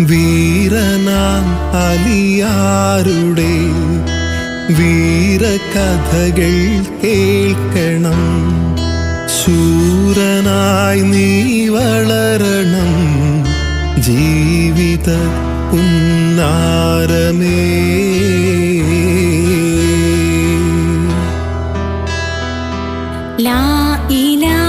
വീരനാം അലിയാരുടെ വീരകഥകൾ കേൾക്കണം. ശൂരനായി നീ വളരണം. ജീവിത ഉന്നാരമേ ലാ ഇലാ